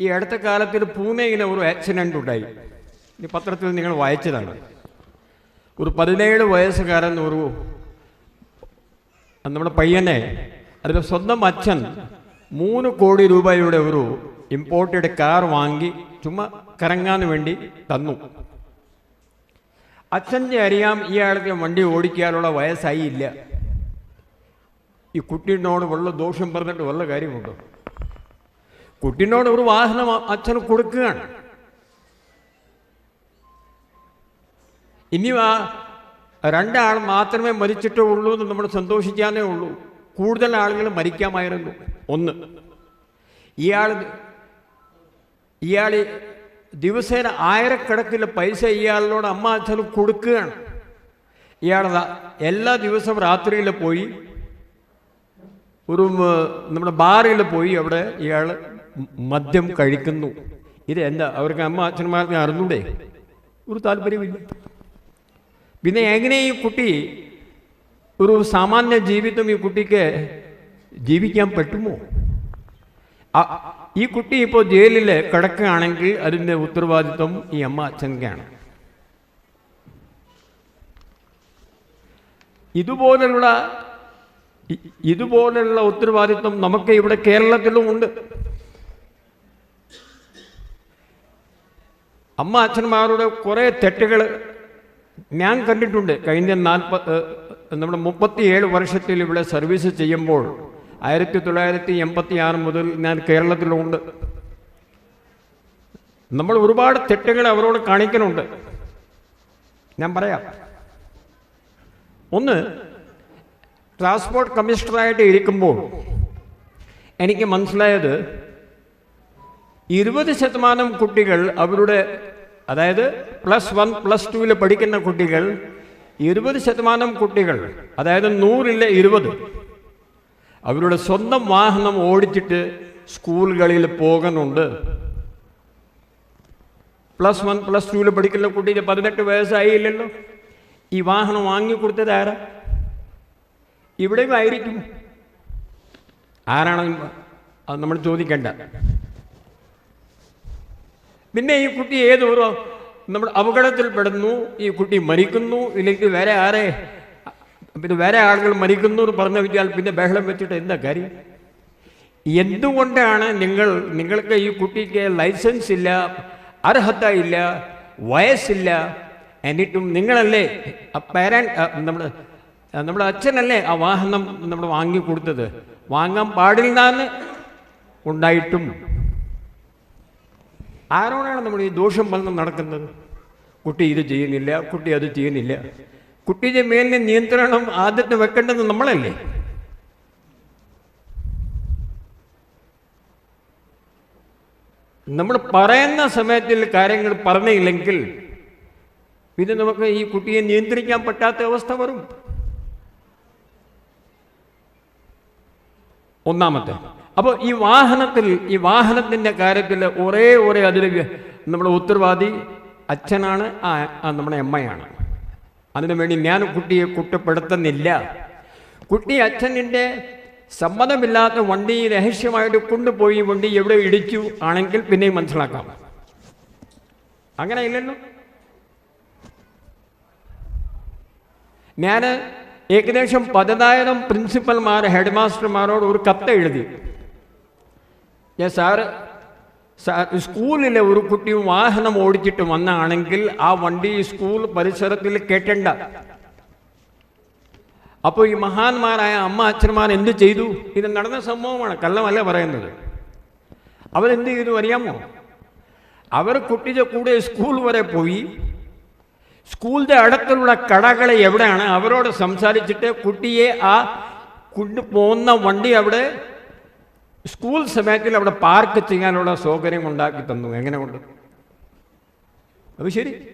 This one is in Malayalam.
ഈ അടുത്ത കാലത്തിൽ പൂനെയിലെ ഒരു ആക്സിഡന്റ് ഉണ്ടായി. ഈ പത്രത്തിൽ നിങ്ങൾ വായിച്ചതാണ്. ഒരു പതിനേഴ് വയസ്സുകാരൻ ഒരു നമ്മുടെ പയ്യനെ അതിന്റെ സ്വന്തം അച്ഛൻ മൂന്ന് കോടി രൂപയുടെ ഒരു ഇമ്പോർട്ടഡ് കാർ വാങ്ങി ചുമ്മാ കറങ്ങാൻ വേണ്ടി തന്നു. അച്ഛന്റെ അറിയാം ഇയാൾക്ക് വണ്ടി ഓടിക്കാനുള്ള വയസ്സായി ഇല്ല ഈ കുട്ടീനോട് വല്ല ദോഷം പറഞ്ഞിട്ട് വല്ല കാര്യമുണ്ടോ? കുട്ടീനോട് ഒരു വാഹനം അച്ഛൻ കൊടുക്കുകയാണ്. ഇനി ആ രണ്ടാൾ മാത്രമേ മരിച്ചിട്ടേ ഉള്ളൂ എന്ന് നമ്മൾ സന്തോഷിക്കാനേ ഉള്ളൂ. കൂടുതൽ ആളുകൾ മരിക്കാമായിരുന്നു. ഒന്ന് ഇയാൾ ഇയാൾ ദിവസേന ആയിരക്കണക്കിന് പൈസ ഇയാളിനോട് അമ്മ അച്ഛന് കൊടുക്കുകയാണ്. ഇയാൾ എല്ലാ ദിവസവും രാത്രിയിൽ പോയി. ഒരു നമ്മുടെ ബാറിൽ പോയി അവിടെ ഇയാൾ മദ്യം കഴിക്കുന്നു. ഇത് എന്താ? അവർക്ക് അമ്മ അച്ഛന്മാർക്ക് അറിഞ്ഞൂടെ? ഒരു താല്പര്യമില്ല. പിന്നെ എങ്ങനെ ഈ കുട്ടി ഒരു സാമാന്യ ജീവിതം ഈ കുട്ടിക്ക് ജീവിക്കാൻ പറ്റുമോ? ഈ കുട്ടി ഇപ്പോൾ ജയിലിൽ കിടക്കുകയാണെങ്കിൽ അതിന്റെ ഉത്തരവാദിത്വം ഈ അമ്മ അച്ഛനക്കാണ് ഇതുപോലുള്ള ഇതുപോലുള്ള ഉത്തരവാദിത്വം നമുക്ക് ഇവിടെ കേരളത്തിലും ഉണ്ട്. അമ്മ അച്ഛന്മാരുടെ കുറേ തെറ്റുകൾ ഞാൻ കണ്ടിട്ടുണ്ട്. കഴിഞ്ഞ നാൽപ്പത് നമ്മുടെ മുപ്പത്തിയേഴ് വർഷത്തിൽ ഇവിടെ സർവീസ് ചെയ്യുമ്പോൾ ആയിരത്തി തൊള്ളായിരത്തി എൺപത്തി ആറ് മുതൽ ഞാൻ കേരളത്തിലുണ്ട്. നമ്മൾ ഒരുപാട് തെറ്റുകൾ അവരോട് കാണിക്കുന്നുണ്ട്. ഞാൻ പറയാം. ഒന്ന് ട്രാൻസ്പോർട്ട് കമ്മീഷണറായിട്ട് ഇരിക്കുമ്പോൾ എനിക്ക് മനസ്സിലായത് ഇരുപത് ശതമാനം കുട്ടികൾ അവരുടെ അതായത് പ്ലസ് വൺ പ്ലസ് ടുവിൽ പഠിക്കുന്ന കുട്ടികൾ ഇരുപത് ശതമാനം കുട്ടികൾ അതായത് നൂറിലെ ഇരുപത് അവരുടെ സ്വന്തം വാഹനം ഓടിച്ചിട്ട് സ്കൂളുകളിൽ പോകുന്നുണ്ട് പ്ലസ് വൺ പ്ലസ് ടുവിൽ പഠിക്കുന്ന കുട്ടിക്ക് പതിനെട്ട് വയസ്സായില്ലല്ലോ. ഈ വാഹനം വാങ്ങിക്കൊടുത്തത് ആരാ? ഇവിടെയും ആയിരിക്കും. ആരാണ് അത് നമ്മൾ ചോദിക്കേണ്ട. പിന്നെ ഈ കുട്ടി ഏത് ഒരു നമ്മൾ അപകടത്തിൽപ്പെടുന്നു ഈ കുട്ടി മരിക്കുന്നു ഇല്ലെങ്കിൽ വേറെ ആരെ? പിന്നെ വേറെ ആളുകൾ മരിക്കുന്നു എന്ന് പറഞ്ഞു വെച്ചാൽ പിന്നെ ബഹളം വെച്ചിട്ട് എന്താ കാര്യം? എന്തുകൊണ്ടാണ് നിങ്ങൾ നിങ്ങൾക്ക് ഈ കുട്ടിക്ക് ലൈസൻസ് ഇല്ല അർഹത ഇല്ല വയസ്സില്ല എന്നിട്ടും നിങ്ങളല്ലേ പേരൻ നമ്മൾ നമ്മുടെ അച്ഛനല്ലേ ആ വാഹനം നമ്മൾ വാങ്ങിക്കൊടുത്തത്? വാങ്ങാൻ പാടില്ലാന്ന് ഉണ്ടായിട്ടും ആരോടാണ് നമ്മൾ ഈ ദോഷം വന്ന് നടക്കുന്നത്? കുട്ടി ഇത് ചെയ്യുന്നില്ല കുട്ടി അത് ചെയ്യുന്നില്ല. കുട്ടിയുടെ മേലിന് നിയന്ത്രണം ആദ്യത്തെ വെക്കേണ്ടത് നമ്മളല്ലേ? നമ്മൾ പറയുന്ന സമയത്തിൽ കാര്യങ്ങൾ പറഞ്ഞില്ലെങ്കിൽ പിന്നെ നമുക്ക് ഈ കുട്ടിയെ നിയന്ത്രിക്കാൻ പറ്റാത്ത അവസ്ഥ വരും. ഒന്നാമത്തെ അപ്പോൾ ഈ വാഹനത്തിൽ ഈ വാഹനത്തിന്റെ കാര്യത്തിൽ ഒരേ ഒരേ അതിൽ നമ്മുടെ ഉത്തരവാദി അച്ഛനാണ് ആ നമ്മുടെ അമ്മയാണ്. അതിനു വേണ്ടി ഞാൻ കുട്ടിയെ കുറ്റപ്പെടുത്തുന്നില്ല. കുട്ടി അച്ഛനിന്റെ സമ്മതമില്ലാത്ത വണ്ടി രഹസ്യമായിട്ട് കൊണ്ടുപോയി വണ്ടി എവിടെ ഇടിച്ചു ആണെങ്കിൽ പിന്നെയും മനസ്സിലാക്കാം. അങ്ങനെ ഇല്ലല്ലോ. ഞാൻ ഏകദേശം പതിനായിരം പ്രിൻസിപ്പൽമാർ ഹെഡ് മാസ്റ്റർമാരോട് ഒരു കത്ത് എഴുതി. ഞാൻ സാറ് സ്കൂളിലെ ഒരു കുട്ടി വാഹനം ഓടിച്ചിട്ട് വന്നാണെങ്കിൽ ആ വണ്ടി സ്കൂൾ പരിസരത്തിൽ കേട്ടണ്ട അപ്പോൾ ഈ മഹാന്മാരായ അമ്മ അച്ഛന്മാർ എന്ത് ചെയ്തു? ഇത് നടന്ന സംഭവമാണ് കള്ളമല്ല പറയുന്നത്. അവരെന്ത് ചെയ്തു അറിയാമോ? അവർ കുട്ടിയുടെ കൂടെ സ്കൂൾ വരെ പോയി. സ്കൂളിന്റെ അടുത്തുള്ള കടകൾ എവിടെയാണ്? അവരോട് സംസാരിച്ചിട്ട് കുട്ടിയെ ആ കൊണ്ടുപോകുന്ന വണ്ടി അവിടെ സ്കൂൾ സമയത്തിൽ അവിടെ പാർക്ക് ചെയ്യാനുള്ള സൗകര്യം ഉണ്ടാക്കി തന്നു. എങ്ങനെ കൊണ്ട്? അത് ശരി.